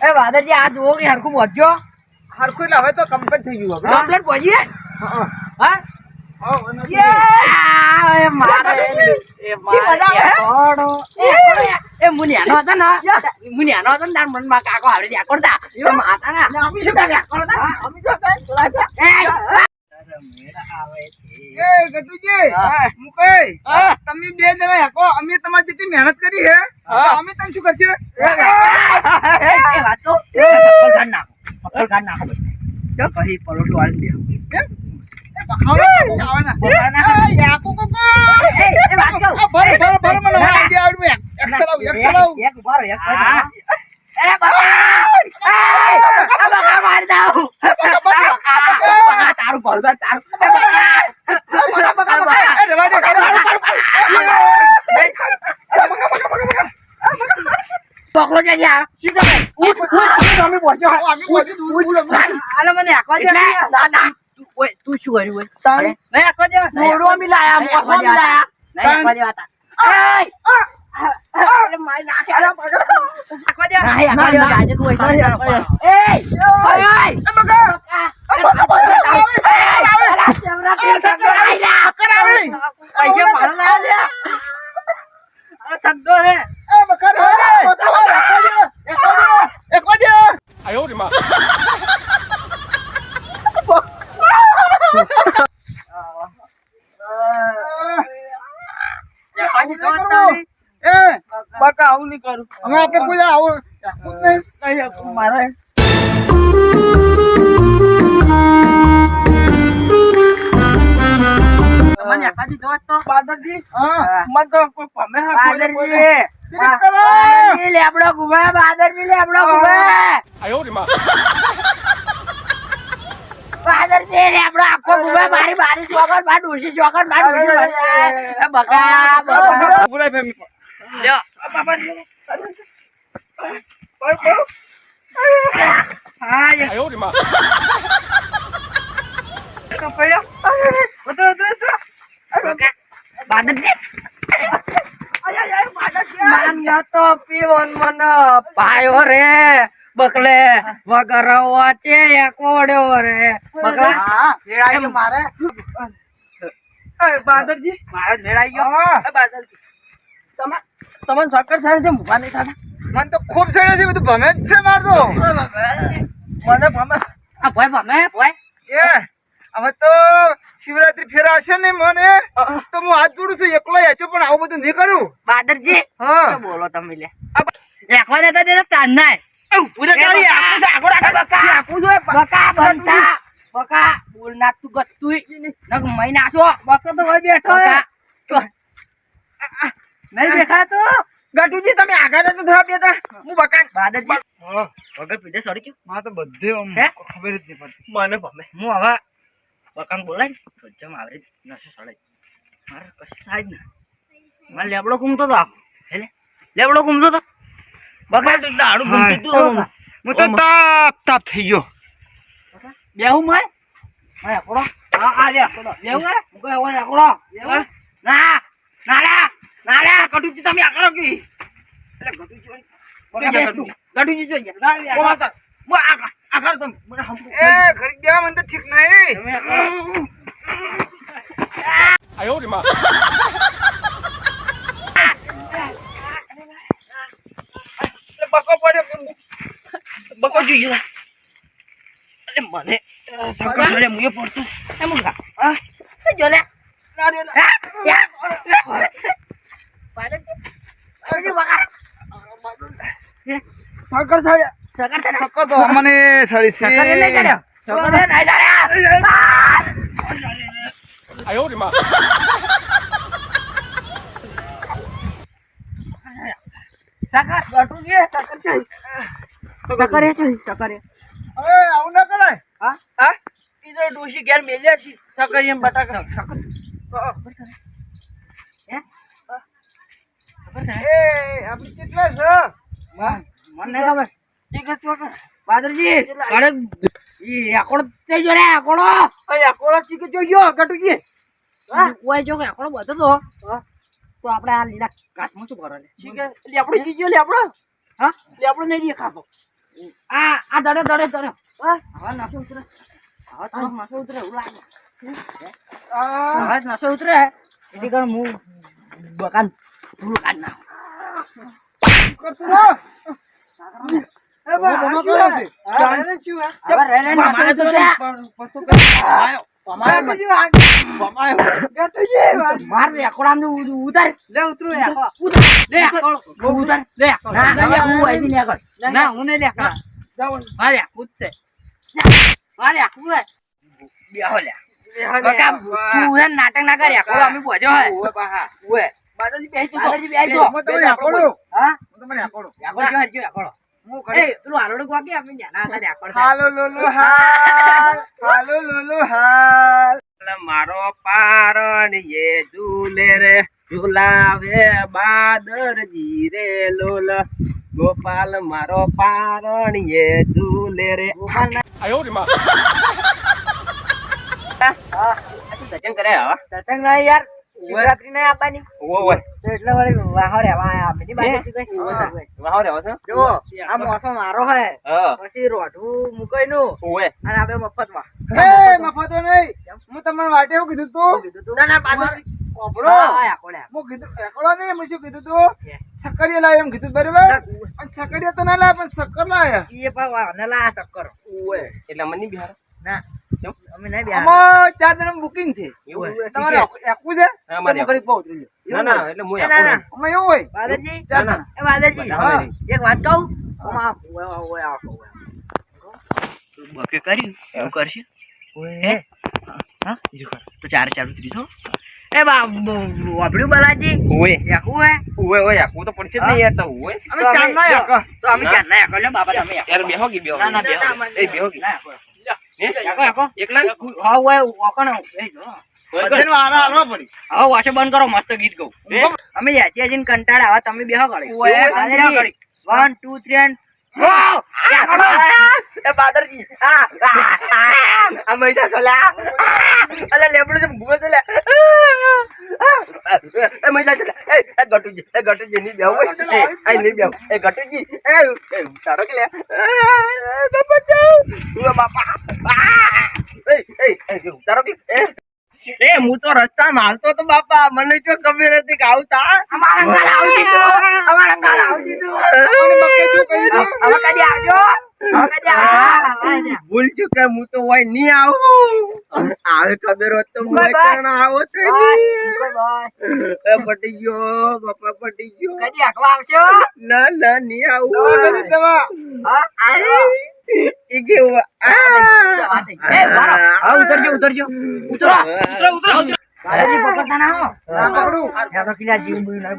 એ વાદળજી આ જુઓ કે હરખું પહોંચ્યો હરખું એટલે હવે તો કમ્પ્લીટ થઈ ગયું કમ્પ્લેટ પહોંચીએ હા. કાકો આવડે ત્યાં માતા ના તમે બે જણા હેકો. અમે તમારી જેટલી મહેનત કરી હે. અમે તમે શું કરશે? પરોઠું વાળી દે. એ એ. એ, એ. એ! એ, બકા, તારું થાય, તારું. એ બકા, બકા. એ, રવા દે, દે. પકડો. શું કરે? ઉઠ, ઉઠ, અમે. હા, અમે. હાલો મને આખવા દે. ના, ના. તું- શું કર્યું હોય? અરે, નહીં આખવા દેવા. મોઢું અમે લાયા, આખવા લાયા. નહીં. આખવા દેવા તા. અરે, મારી નાખે. આખવા દે. નહીં આખવા દેવા. આજે તું! એ, છે. એ, બકા, Aku nih, kalau aku nih, aku nih, aku nih, aku લેબડો ગુમે બાદરની લેબડો ગુમે ફાધર તે આખો ગુમે મારી મારી ચોકડ માર ડોસી ચોકડ હા 的妈！એક પડ્યો. ઉતરો, ઉતરો, ઉતરો. બાદરજી. તો પીવન મન પાયો રે. બકલે વગર વાચે એકોડ્યો રે. બકલા? ગયો મારે. એ બાદરજી. મારા મેળાઈ ગયો બાદરજી. તમે તમને ચક્કર થાય છે મુભા નહીં થતા? મને તો ખૂબ સરસ છે બધું ભમે જ છે માર મને ભમે. આ ભાઈ ભમે ભાઈ એ. હવે તો શિવરાત્રી ફેર આવશે ને મને. તો હું હાથ જોડું છું એકલો હેચો પણ આવું બધું નહીં કરું. બાદરજી હા. બોલો તમે લે. એકવા દેતા દેતા પૂરે કરી. બકા. બનતા. બકા બોલ ના તું ગતું નક મઈ નાખો બકા તો હોય બેઠો. નહીં દેખાય તો ગટુજી તમે આગળ તો હું. બકા બાદરજી. વગર પીધે સડી ગયું માં તો બધે ખબર જ નહીં પડતી. મને ભમે હું હવે બકાન બોલાય ને જમ આવરે નસો સડાય મારે કશું થાય જ ના. મારે લેબડો ઘૂમતો તો આખો હેલે લેબડો ઘૂમતો તો? બકા તો દાડું ઘૂમતું તું હું. તો તાપ તાપ થઈ ગયો. બેહું મય મય એકડો હા આ લે બેહું હે? મુકો એવો ને એકડો ના નાડા નાડા કટુજી તમે આકરો કી. એટલે કટુજી. કટુજી જોઈએ. ના લે આખા તો મને હમ એ ઘર ગયા મને તો ઠીક નહીં આયો રે માં બકો પડે બકો જોઈએ અરે મને સાકા સડે મુએ પડતો એમ ગા હા જોલે લારે યાર પાડે અરે વાકા સાકા સડે છકો તો અમને સડી છે. આયો રે માં સકર બટુ ગયે સકર છે. સકર છે સકર એ આવું ના કરાય. હા? હા? ઈ જો ડોશી ઘેર મેલ્યા છે. સકર એમ બટાકા. સકર હે. એ આપણે કેટલા છે? મને ખબર. બાદરજી અરે ઈ આકોડો તે જો રે આકોડો અરે આકોડો ચીક જો ગયો ગટુજી હા? ઓય જો કે આકોડો બધો તો. તો આપણે આ લીલા કાચમાં શું કરો લે ઠીક એટલે આપણો ગયો લે આપણો હા? લેબડો નહીં દેખાતો આ આ દડે દડે દડે. હા? હવે નાસો ઉતરે. હવે તો નસો ઉતરે ઉલા હવે નાસો ઉતરે. એથી કણ હું બકાન પૂરું કાઢ નાખ કરતું આ? આ આ? આ આ- ને નાટક ના કર્યા અમે બોજો હોય બાજુ બેસી બેસી હા બેહી તો બાદલજી બેહી તો તમને આકોડું. હા? હું તમને મારો પારણ એ ઝૂલે રે ઝુલાવે બાદર રે લોલ. ગોપાલ મારો પારણ એ ઝૂલે રે. ભજન કરે હવે સત્સંગ યાર. શિવરાત્રી ના આપવાની? ઓય ઓય તો એટલે વળી વાહો રેવા આયા અમે. બાજુ વાહો રે હવે જો આ મોસમ મારો હે. પછી રોઢું મુકાઈ નું ઓય અને આપણે મફતમાં. એ માં નહીં. હું તમને વાટે એવું કીધું તું. ના ના પાછો કોપરો. હું કીધું એકલો નહીં મેં શું કીધું તું? સક્કરિયા લાવ એમ કીધું બરોબર? અને સક્કરી તો ના લાવ પણ શક્કર લાયા. એ પણ નલા શક્કર એટલે મને બિહાર? ના? અમે નહીં ચાર જણ બુકિંગ છે હોય? તમારે એકવું છે હા, મારે તમે ઘડીક બહુ ઉતરી લો. ના ના એટલે હું ના, ના, ના. એવું હોય વાદળજી ના, ના. એ વાદળજી બધા હા, હવે એક વાત કહું આમાં ઓય, ઓય, ઓય, બકે કર્યું એવું કરશે હે હા બીજું કર તો ચાર ચાર ઉતરી એ વાપડ્યું બાલાજી ઓય યાકું હે ઓય ઓય આખું તો પડશે જ નહીં યાર તો ઓય અમે ચાર ના યાર તો અમે ચાર ના યાકો લે બાબા તમે યાર બેહો કે બેહો ના, ના, બેહો. એ બેહો કે ના બંધ કરો મસ્ત ગીત ગાઉં અમે યાચી યાચીને કંટાળા આવા તમે બેહો ગળી ઓય, તમે બેહો ઘડી. વન ટુ થ્રી એન્ડ એ બાદરજી. અલે લેબડું છે ભૂગો છે ગટુજી એ ગટુજી ની બેહો એ ની બેહો. એ ગટુજી એ તારો કે લે? જાવ ઓ બાપા એ એ એ તારો કે એ એ હું તો રસ્તા માલતો તો બાપા. મને જો ખબર હતી કે આવતા. અમારા ઘર આવી તો. અમારા ઘર આવી તો. અમે કદી આવશો ભૂલ ચૂકે હું તો હોય નહીં આવું. આવે ખબર હોત તો હું કારણ આવો તો પટી ગયો બાપા પટી ગયો. આવશો ના ના નહીં આવું. ઉતરજો ઉતરજો. ઉતરો. જીવ મળ્યું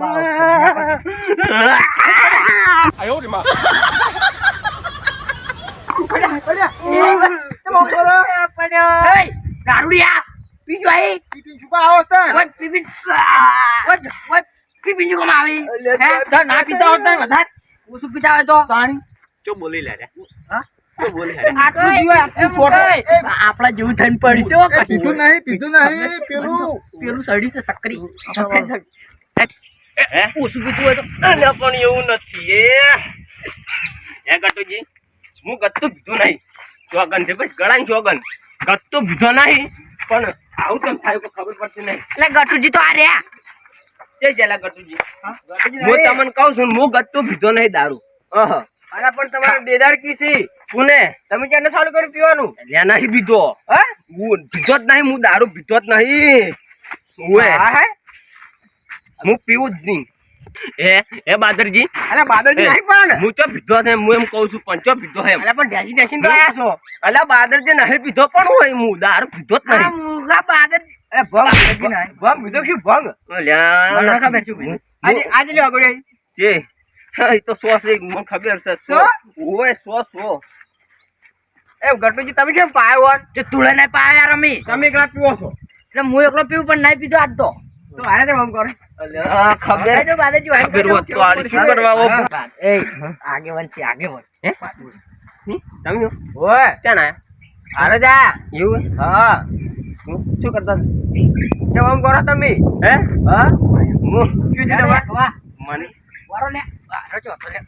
પડ્યા, પડ્યા. ચલો, બોલો. એય દારૂડિયા પીજો આઈ ટીપી છુપા આવો છે. ઓય પીપી ઓય ઓય પીપી જો કમા હે તો ના પીતા હોત ને વધાર ઓછું પીતા હોય તો. પાણી ચો બોલી લે રે. હા? ચો બોલી લે રે. આટલું જીવે આટલું ફોટો. આપણા જેવું થઈને પડશે હો પીધું નહીં પીધું નહીં પેલું. પેલું સડી છે સક્રી ઓછું પીતું હોય તો. પણ એવું નથી એ. હે ગટુજી? હું ગત્તું પીધું નહીં. ચોગન છે બસ ગળાની ચોગન ગત્તું પીધો નહીં પણ આવું કેમ થાય કોઈ ખબર પડતી નહીં. એટલે ગટુજી તો આ રહ્યા. જય જેલા ગટુજી હું? તમને કહું છું હું ગત્તું પીધો નહીં દારૂ. અહ. અરે પણ તમારો દેદાર કીસી પુને. તમે ક્યારે ચાલુ કર્યું પીવાનું? લે નહીં પીધો. હે? હું પીધો જ નહીં હું દારૂ પીધો જ નહીં. હા હે? હું પીવું જ નહીં. હે એ બાદરજી? અરે બાદરજી નહીં પણ હું ચો પીધો છે? હું એમ કહું છું પંચો પીધો છે અરે પણ ઢેસી ઢેસી તો આયા છો. અલા બાદરજી નહીં પીધો પણ હું હું દારૂ પીધો જ નહીં. મુગા બાદરજી અરે ભંગ બાદરજી નહીં. ભંગ પીધો શું ભંગ? અલ્યા મને ખબર આજે આજે લ્યો ગોળી જે? એ તો સો છે મને ખબર છે સો. ઓય સો સો. એ ગટુજી તમે કેમ પાયો તે તુળે નહીં પાયો યાર અમે તમે એકલા પીવો છો. એટલે હું એકલો પીવું પણ નહીં પીધો આજ તો. શું કરતા કેમ કરો તમે. હે? હા. હું? શું છે તમારે? મને? વારો લે. વારો છો તો લે.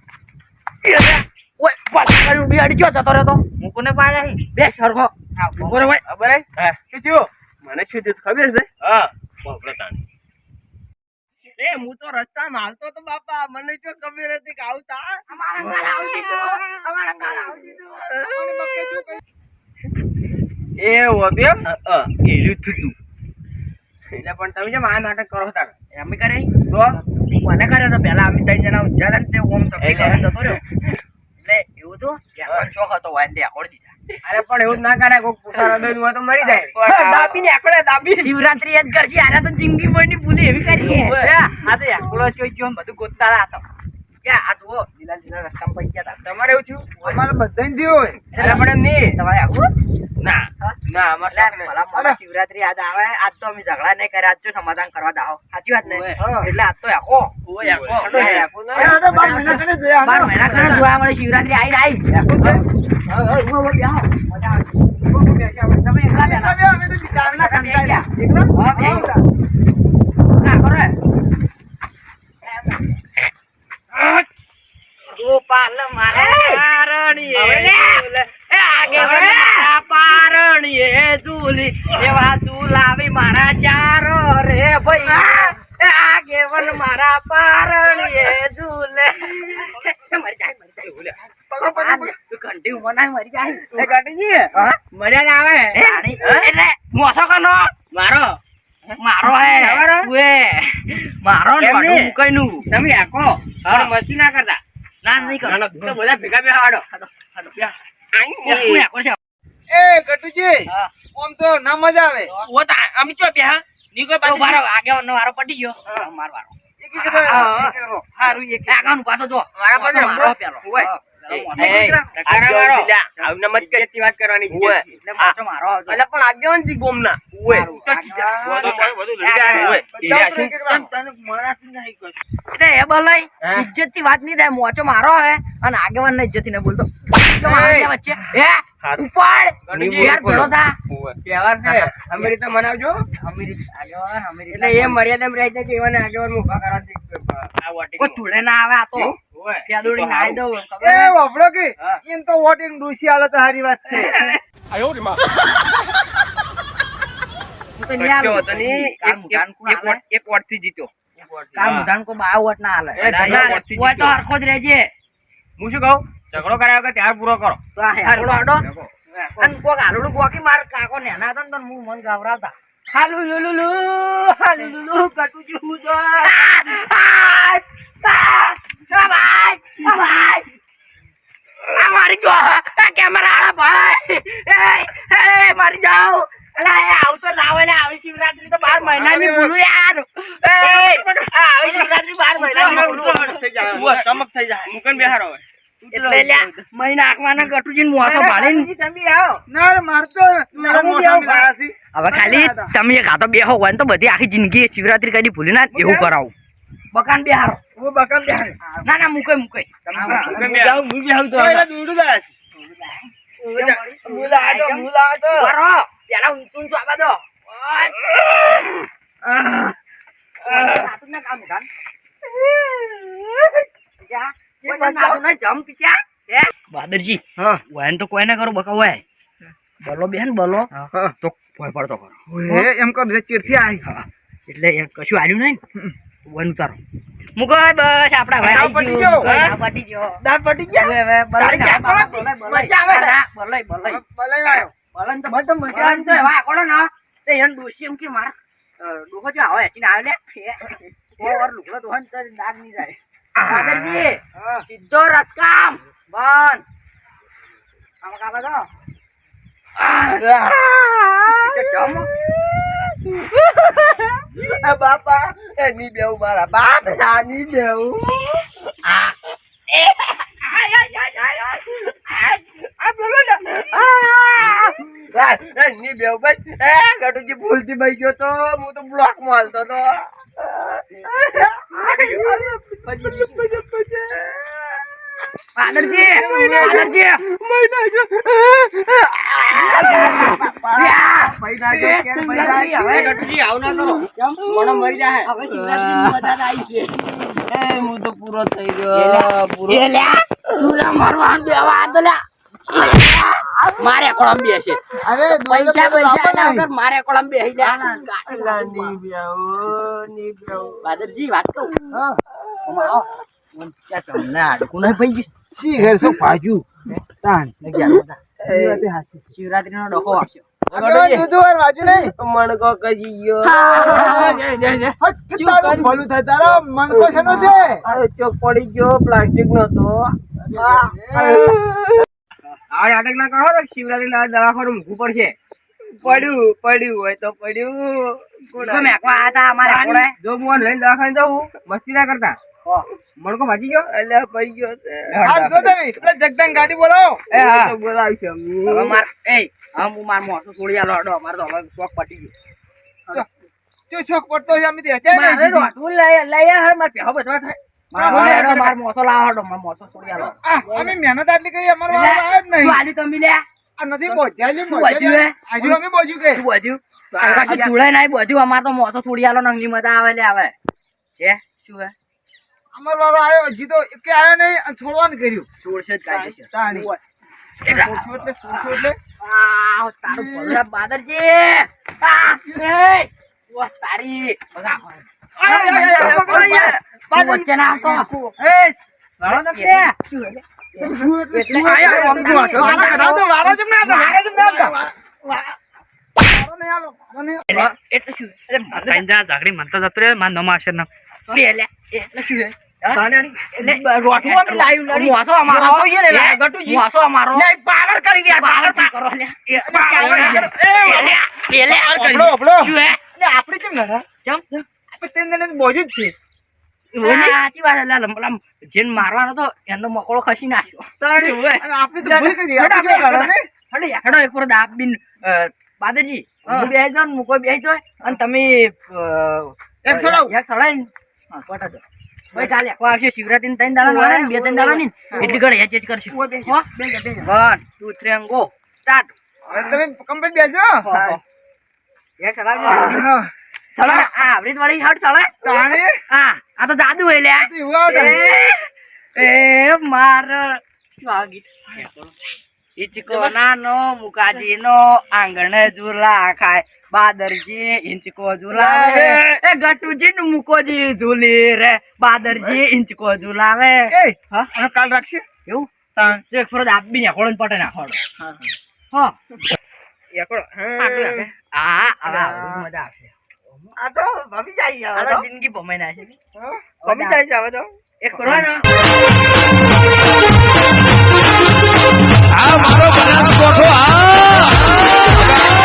ઓય પાછો કરી ઉડી અડી જો જતો રહ્યો તો હું કોને પાડ્યા બે સરખો હા રે ઓય ખબર હા. શું થયું? મને શું થયું ખબર છે? હા. તાણ. એ હું તો રસ્તા હાલતો તો બાપા મને જો ખબર હતી કે આવતા. અમારા ઘર આવતી તો અમારા ઘર આવતી તો. એ હોતું એમ હા એલું થતું એટલે પણ તમે જે આ નાટક કરો તાર. અમે કરે? તો? મને કર્યો તો પેલા અમે ત્રણ જણા ઊંઝા હતા ને તે ઓમ સપી કરીને જતો રહ્યો એટલે એવું તો ચોક હતો તે આકોડી દીધા અરે પણ એવું ના કરે કોક પુસારા દોઈ હોય તો મરી જાય. દાબી ને આકડે દાબી શિવરાત્રી યાદ કરશે આને તો જિંદગી ભરની ભૂલી એવી કરી આ તો એકલો જોઈ ગયો બધું ગોતતા હતા આ જુઓ લીલા લીલા રસ્તામાં પડી ગયા તમારે એવું થયું? અમારે બધાને થયું હોય. એટલે પણ એમ નહીં. તમારે આવું? ના. ના અમારે ભલા શિવરાત્રી યાદ આવે આજ તો અમે ઝઘડા નહીં કર્યા આજ તો સમાધાન કરવા દાઓ. સાચી વાત ને? એટલે આજ તો આખો. બાર મહિના કરીને જોયા બાર હાલો. મહિના ખાને જોવા મળે શિવરાત્રી આવી આવી. કરો. ગોપાલ મારા પારણીએ આગેવાન પારણીએ ઝૂલી. એવા મારા ચારો રે ભાઈ એ મારા પારણીએ ઝૂલે. મરી જાય, મરી જાય, ભૂલે. ઘંટી ઉંમર મરી જાય. એ મજા આવે એટલે મોસો કનો મારો મારો હે ઉએ. મારો ને નહીં. મુકાઈનું. તમે. મસ્તી ના કરતા ના નહીં કરો. બધા ભેગા ભેગા હાડો એ હું એકલો છે. એ ગટુજી હા. તો ના મજા આવે. ઓ તા અમે ચો બે હા? નીકો તો મારો આગેવાનનો વારો પડી ગયો. મારો વારો. હારું એક આગળનું પાછો જો. મારા પાસે મારો પેલો. ઇજ્જતથી વાત નહીં થાય. મોચો મારો હે અને આગેવાન ને ઇજ્જત ને બોલતો. તો હારી વાત છે. કામ ધાન કો બા વોટ ના હાલે. હોય તો હરખો જ રહેજે. હું શું કહું? ઝઘડો કર્યા વગર ત્યાર પૂરો કરો તો આ હેકોડો અને કોક આલુડું ગોકી માર કાકો નેના હતા ને તો હું મન ગાવરાવતા. હાલુ લુલુ હાલુ લુલુ, જો. મારી જો, આ કેમેરાવાળા ભાઈ. એ, એ, મારી જાઓ. આવતો ના હોય ને, આવી શિવરાત્રી તો બાર મહિનાની ભૂલું યાર. એ, આવી શિવરાત્રી બાર મહિના ભૂલું. ચમક થઈ જાય મુકન બિહાર હવે. એટલે ગટુજીને મોસો ભાળીને. તમે આવો. ના મારતો તમે. હવે ખાલી તમે હાથો બેહો હોય ને તો બધી આખી જિંદગી શિવરાત્રી કદી ભૂલી ના એવું કરાવું. બકાન બેહારો બેહાડે. ના ના મૂકે મૂકે. મુકન બેહારો. હું. બેહારું તો હવે. મુલા આજો, મુલા આજો. બરો પેલા ઊંચું ઊંચું આવા દો. નાતું ના કામ કામ જા, કોઈ ના નાતું ના જમ પીછા હે? બહાદુરજી હા. વયન તો કોઈ ના કરો બકા વય બલો બેન બલો. તો કોઈ પડતો કરો ઓય, એમ કર જે ચીડથી આઈ. એટલે એ કશું આવ્યું નહીં વન ઉતારો. મૂકો બસ આપડા ભાઈ પટી ગયો. પટી ગયો. દાંત પટી ગયા? હવે ના, મજા આવે ને? ના, બલાઈ, બલાઈ. આવ્યો. બલાઈ તો બધો મજા આવે તો એવા આકોડો ને, તે એને ડોશી એમ કે મારા, અ, જો આવો એચીને આવે લે. ઓર લુગડો ધોવાનો તો દાગ નહીં જાય. દાદાજી, સીધો રસકામ બંધ આમાં કાપા દો. તો જમો. એ બાપા એની બેઉ મારા બાપ નાની બેઉ આ. એ, આય, આય, આય, આય, આય. આ, આ પેલો ને. આ. એની બેઉ ભાઈ એ ગટુજી ભૂલથી બઈ ગયો તો હું તો બ્લોકમાં હાલતો તો પાદરજી, પાદરજી. શિવરાત્રી હવે ગટુજી, આવું ના કરો. મોણો મરી જાય. હવે શિવરાત્રીની મજા આવી છે એ હું તો પૂરો થઈ ગયો પૂરો લ્યા, તું લે મારે કોલંબિયા છે અરે પૈસા પૈસા ના વગર મારે કોલંબિયા હી અલા, ની બ્યાઓ. બાદરજી વાત કહું હા. તમને નહીં સી ઘેર તાન મણકો કજી ગયો. ભલું થાય. તારો છે? ચોક પડી ગયો પ્લાસ્ટિક નો તો આ નાટક ના કરો ને શિવરાત્રી ના દવાખાનું મૂકવું પડશે. પડ્યું પડ્યું હોય તો પડ્યું. તા અમારે. જો હું લઈને દવાખાને જવું મસ્તી ના કરતા. મણકો ભાજી ગયો? એટલે પડી ગયો છે. હાલ જો તમે એટલે જગદાન ગાડી બોલાવો. એ હા. તો બોલાવશે હવે માર એ હવે હું માર મોસો છોડી આલો હડો અમારે તો હવે શોખ પટી ગયો. જો શોખ પડતો છે અમે મારે નહીં લઈ લઈ આ માર પેહો બધવા થાય. અમે મહેનત આટલી કરી અમારો આવ્યો જ તું લે. નથી અમે બોજ્યું કે? શું બધ્યું નહીં બધું અમાર તો મોસો છોડી આલો મજા આવે લે આવે હે? શું હે? અમારો વારો આવ્યો હજી તો એકે આવ્યો નહીં છોડવાનું કર્યું. છોડશે જ કાઢી તાણી. એટલે છોડશું એટલે આ તારું ભલું બાદરજી. તારી. વચ્ચે ના જતો રે તો વારો જેમ ના. એટલે શું આપણે કેમ જ છે. સાચી વાત એટલે મારવાનો હતો એનો મકોડો ખસી નાખ્યો અને આપણે તો ભૂલ કરી. હડે હેડો એક પર દાબ બિન બાદરજી હું. બેસી જાઉં મૂકો બેસી જાય અને તમે એક સડાવ. એક સડાઈને કોટા દો. ભાઈ કાલે એકવાર આવશે શિવરાત્રી ત્રણ દાડા મારે ને બે ત્રણ દાડા ની. એટલી ઘડી એચ એચ કરશે one two three and go. Start. તમે કમ્પ્લીટ બેસજો. એક સડાવજો. હા. સડાવ. આ આવરીત વાળી હટ સડાય તાણી? હા આ તો જાદુ હોય લ્યા. તો એવું આવડે. એ એ માર સ્વાગત હિંચકો નાનો મુકાજી નો આંગણે ઝૂલા ખાય. બાદરજી હિંચકો ઝૂલાવે. એ ગટુજી નું મુકોજી ઝૂલી રે. બાદરજી હિંચકો ઝૂલાવે. એ, હા? કાલ રાખશે? એવું. એક ફરજ આપી ને ખોળન પટે હા આટલું રાખે. હા. હવે આવડું મજા આવશે. આ તો ભમી જાય હવે તો જિંદગી ભમાઈ ના છે ભમી જાય છે હવે તો. એક કરવાનો. આ મારો બનાસ કોઠો આ!